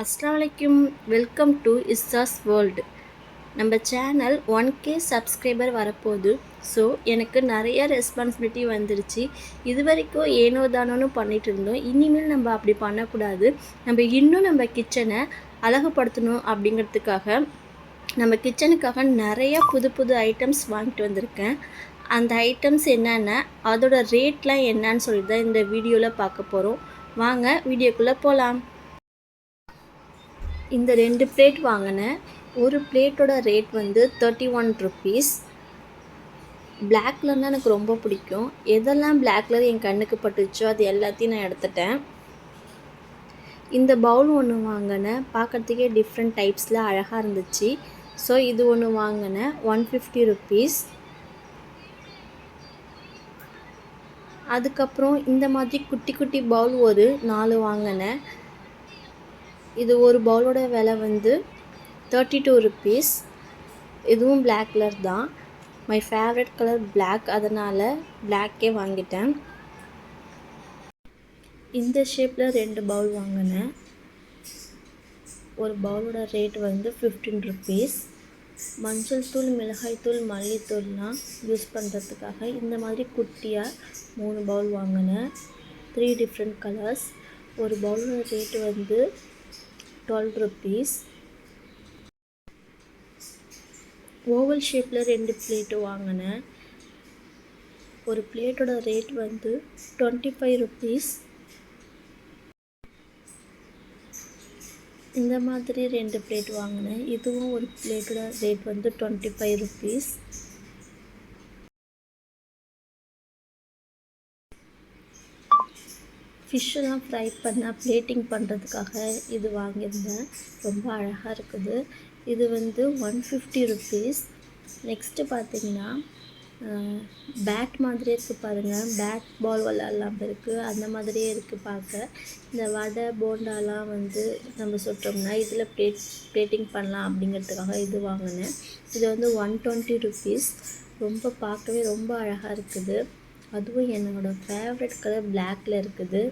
அஸ்ஸலாமு welcome to இஸ்ஸாஸ் world. நம்ம channel one K subscriber வரப்போகுது. ஸோ எனக்கு நிறைய ரெஸ்பான்சிபிலிட்டி வந்துருச்சு. இது வரைக்கும் ஏனோ தானோன்னு பண்ணிட்டு இருந்தோம். இனிமேல் நம்ம அப்படி பண்ணக்கூடாது. நம்ம இன்னும் நம்ம கிச்சனை அழகுபடுத்தணும் அப்படிங்கிறதுக்காக நம்ம கிச்சனுக்காக நிறைய புது புது ஐட்டம்ஸ் வாங்கிட்டு வந்திருக்கேன். அந்த ஐட்டம்ஸ் என்னென்ன அதோட ரேட்லாம் என்னன்னு சொல்லி தான் இந்த வீடியோவில் பார்க்க போகிறோம் வாங்க வீடியோக்குள்ளே போகலாம் இந்த ரெண்டு பிளேட் வாங்கினேன் ஒரு பிளேட்டோட ரேட் வந்து தேர்ட்டி ஒன் ருப்பீஸ் பிளாக் கலர்னால் எனக்கு ரொம்ப பிடிக்கும். எதெல்லாம் பிளாக் கலர் என் கண்ணுக்கு பட்டுச்சோ அது எல்லாத்தையும் நான் எடுத்துட்டேன். இந்த பவுல் ஒன்று வாங்கினேன் பார்க்குறதுக்கே டிஃப்ரெண்ட் டைப்ஸில் அழகாக இருந்துச்சு. ஸோ இது ஒன்று வாங்கினேன் ஒன் ஃபிஃப்டி ருப்பீஸ் அதுக்கப்புறம் இந்த மாதிரி குட்டி குட்டி பவுல் ஒரு நாலு வாங்கினேன் இது ஒரு பவுலோட விலை வந்து தேர்ட்டி டூ ருபீஸ் இதுவும் பிளாக் கலர் தான். மை ஃபேவரட் கலர் பிளாக் அதனால் பிளாக்கே வாங்கிட்டேன். இந்த ஷேப்பில் ரெண்டு பவுல் வாங்கினேன். ஒரு பவுலோட ரேட் வந்து ஃபிஃப்டீன் ருபீஸ் மஞ்சள் தூள் மிளகாய்த்தூள் மல்லித்தூள்லாம் யூஸ் பண்ணுறதுக்காக இந்த மாதிரி குட்டியாக மூணு பவுல் வாங்கினேன். த்ரீ டிஃப்ரெண்ட் கலர்ஸ் ஒரு பவுலோட ரேட் வந்து டுவெல் ருபீஸ் ஓவல் ஷேப்பில் ரெண்டு பிளேட்டு வாங்கினேன். ஒரு பிளேட்டோட ரேட் வந்து டுவெண்ட்டி ஃபைவ் ருபீஸ் இந்த மாதிரி ரெண்டு பிளேட் வாங்கினேன். இதுவும் ஒரு பிளேட்டோட ரேட் வந்து டுவெண்ட்டி ஃபைவ் ருபீஸ் ஃபிஷ்ஷெல்லாம் ஃப்ரை பண்ணால் ப்ளேட்டிங் பண்ணுறதுக்காக இது வாங்கியிருந்தேன். ரொம்ப அழகாக இருக்குது. இது வந்து ஒன் ஃபிஃப்டி ருபீஸ் நெக்ஸ்ட்டு பார்த்தீங்கன்னா பேட் மாதிரியே இருக்குது பாருங்கள் பேட் பால் விளாட்லாம் இருக்குது அந்த மாதிரியே இருக்குது பார்க்க. இந்த வடை போண்டாலாம் வந்து நம்ம சுட்டோம்னா இதில் ப்ளேட் ப்ளேட்டிங் பண்ணலாம் அப்படிங்கிறதுக்காக இது வாங்கினேன். இது வந்து ஒன் டுவெண்ட்டி ருபீஸ் ரொம்ப பார்க்கவே ரொம்ப அழகாக இருக்குது. அதுவும் என்னோடய ஃபேவரட் கலர் பிளாக்ல இருக்குது.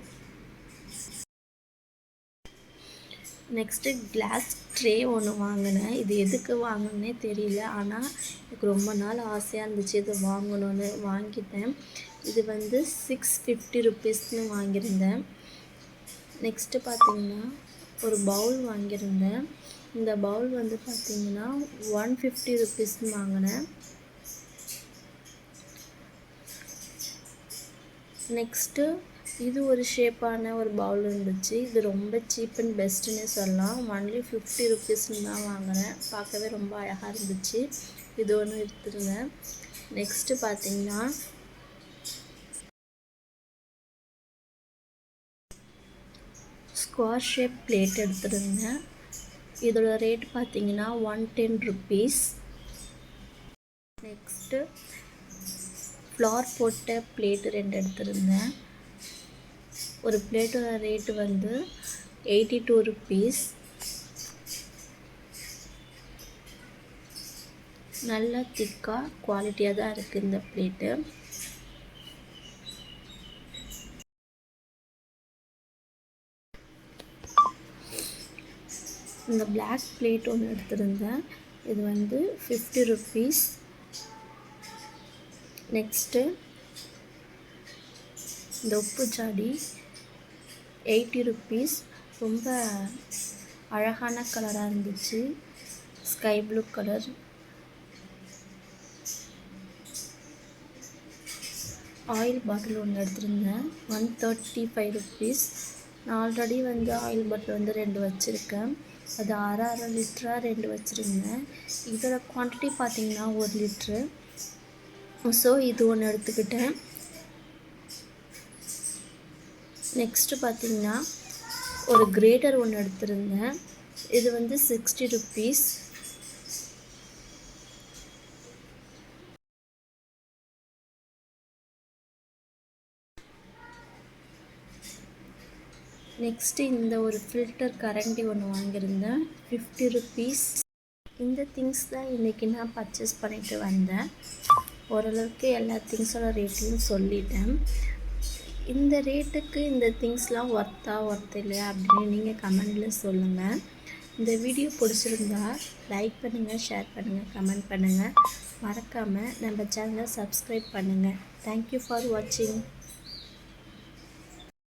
நெக்ஸ்ட்டு கிளாஸ் ட்ரே ஒன்று வாங்கினேன். இது எதுக்கு வாங்கினே தெரியல. ஆனால் எனக்கு ரொம்ப நாள் ஆசையாக இருந்துச்சு இது வாங்கணும்னு. வாங்கிட்டேன். இது வந்து சிக்ஸ் ஃபிஃப்டி ருபீஸ்னு வாங்கியிருந்தேன். நெக்ஸ்ட்டு பார்த்தீங்கன்னா ஒரு பவுல் வாங்கியிருந்தேன். இந்த பவுல் வந்து பார்த்திங்கன்னா ஒன் ஃபிஃப்டி ருபீஸ்னு வாங்கினேன். நெக்ஸ்ட்டு இது ஒரு ஷேப்பான ஒரு பவுல் இருந்துச்சு. இது ரொம்ப சீப் அண்ட் பெஸ்ட்டுன்னு சொல்லலாம். ஒன்லி ஃபிஃப்டி ருபீஸ்னு தான் வாங்கினேன் பார்க்கவே ரொம்ப அழகாக இருந்துச்சு. இது ஒன்று எடுத்துருந்தேன் நெக்ஸ்ட்டு பார்த்தீங்கன்னா ஸ்கொயர் ஷேப் பிளேட் எடுத்துருந்தேன் இதோட ரேட் பார்த்தீங்கன்னா one ten rupees next flower போட்ட பிளேட்டு ரெண்டு எடுத்திருந்தேன். ஒரு பிளேட்டோட ரேட்டு வந்து எயிட்டி டூ ருப்பீஸ் நல்லா திக்காக குவாலிட்டியாக தான் இருக்குது இந்த பிளேட்டு இந்த பிளாக் பிளேட் ஒன்று எடுத்திருந்தேன். இது வந்து ஃபிஃப்டி ருப்பீஸ் நெக்ஸ்ட்டு இந்த உப்பு ஜாடி எயிட்டி ருப்பீஸ். ரொம்ப அழகான கலராக இருந்துச்சு. Sky blue colour. Oil bottle ஒன்று எடுத்திருந்தேன். One thirty five rupees. நான் ஆல்ரெடி வந்து ஆயில் பாட்டில் வந்து ரெண்டு வச்சுருக்கேன். அது அரை அரை லிட்டராக ரெண்டு வச்சுருந்தேன். இதோட குவான்டிட்டி பார்த்திங்கன்னா ஒரு லிட்ரு. ஸோ இது ஒன்று எடுத்துக்கிட்டேன். நெக்ஸ்ட்டு பார்த்திங்கன்னா ஒரு கிரேட்டர் ஒன்று எடுத்திருந்தேன். இது வந்து சிக்ஸ்டி ருப்பீஸ் நெக்ஸ்ட்டு இந்த ஒரு ஃபில்டர் கரண்டி ஒன்று வாங்கியிருந்தேன். ஃபிஃப்டி ருப்பீஸ் இந்த திங்ஸ் தான் இன்றைக்கி நான் பர்ச்சேஸ் பண்ணிட்டு வந்தேன். ஓரளவுக்கு எல்லா திங்ஸோட ரேட்டையும் சொல்லிட்டேன். இந்த ரேட்டுக்கு இந்த திங்ஸ்லாம் ஒர்த்தா ஒர்த் இல்லையா அப்படின்னு நீங்கள் கமெண்டில் சொல்லுங்கள் இந்த வீடியோ பிடிச்சிருந்தா லைக் பண்ணுங்கள் ஷேர் பண்ணுங்கள் கமெண்ட் பண்ணுங்கள் மறக்காமல் நம்ம சேனலை சப்ஸ்கிரைப் பண்ணுங்கள் தேங்க்யூ ஃபார் வாட்சிங்